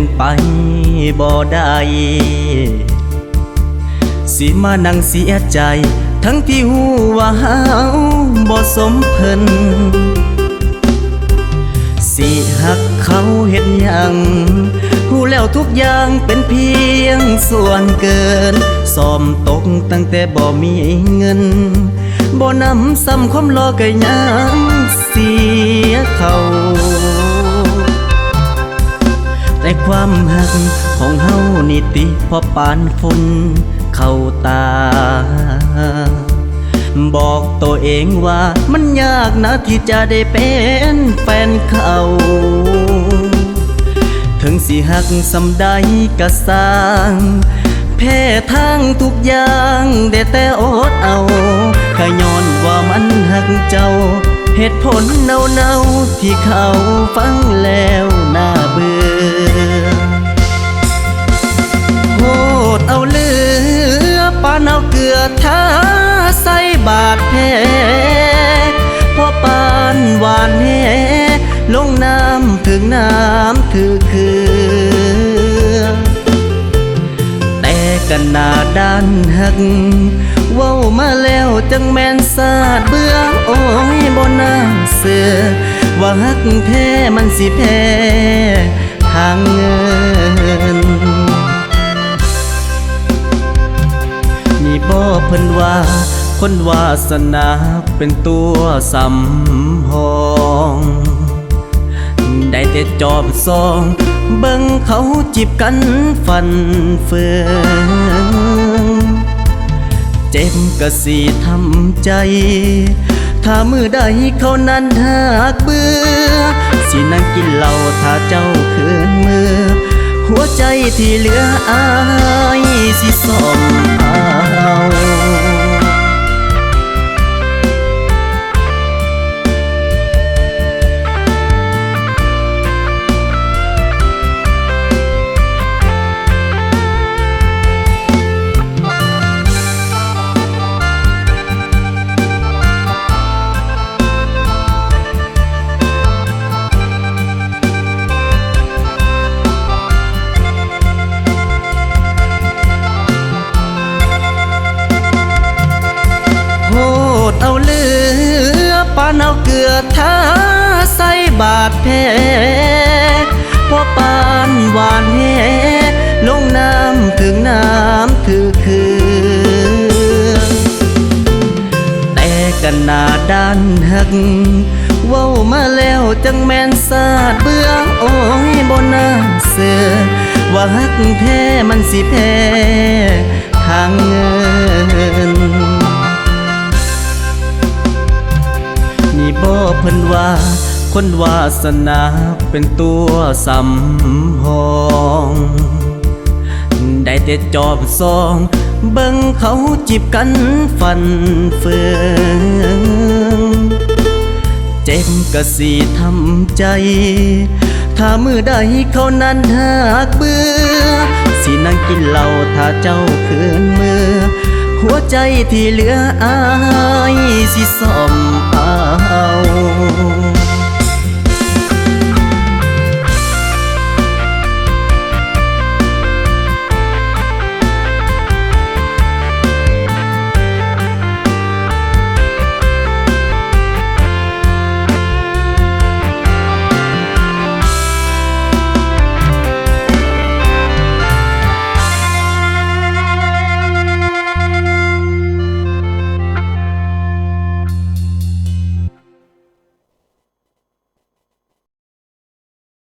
เป็นไปบ่ได้สิมานั่งเสียใจ ทั้งที่หูว่าเฮาบ่สมเพิ่นสิหักเขาเห็นยังหูแล้วทุกอย่างเป็นเพียงส่วนเกินสอมตกตั้งแต่บ่มีเงินบ่นำซ้ำความรอก็ยังเสียเขา แต่ความหักของเฮานี่ติพอปานฝุ่นเข้าตา บอกตัวเองว่ามันยากนะที่จะได้เป็นแฟนเขาถึงสิหักสำใดกะสร้างแพ้ทางทุกอย่างได้แต่อดเอาขย้อนว่ามันหักเจ้า เหตุผลเนาๆที่เขาฟังแล้วน่าเบื่อ เอาเหลือปานเอาเกลือท้าใส่บาดแผลพอปานหวานแหลงน้ำถึงน้ำถือคือแต่กันหนาด้านหักเว้ามาแล้วจังแม่นสาดเบื่อโอ้ยบ่น่าเสือว่าหักแท้มันสิแพ้ทางเงิน เพิ่นว่า คนวาสนาเป็นตัวสำหองได้แต่จอบซอง เบิ่งเขาจีบกันฟันเฟืองเจ็บกะสีทำใจ ถ้ามือใดเขานั้นหักเบื่อ สินั่งกินเหล้าถ้าเจ้าคืนมือ หัวใจที่เหลืออายสิส่อมเอา เอาเหลือปานเอาเกลือท้าใส่บาดแผลพอปานหวานแหลงน้ำถึงน้ำถือคือแต่กันหนาด้านหักเว้ามาแล้วจังแม่นสาดเบื่อโอ้ยบ่น่าเสือว่าหักแท้มันสิแพ้ทางเงิน บ่เพิ่นว่า คนวาสนาเป็นตัวสำหองได้แต่จอบซอง เบิ่งเขาจีบกันฟันเฟืองเจ็บกะสีทำใจ ถ้ามือใดเขานั้นหักเบื่อ สินั่งกินเหล้าถ้าเจ้าคืนมือ หัวใจที่เหลืออาย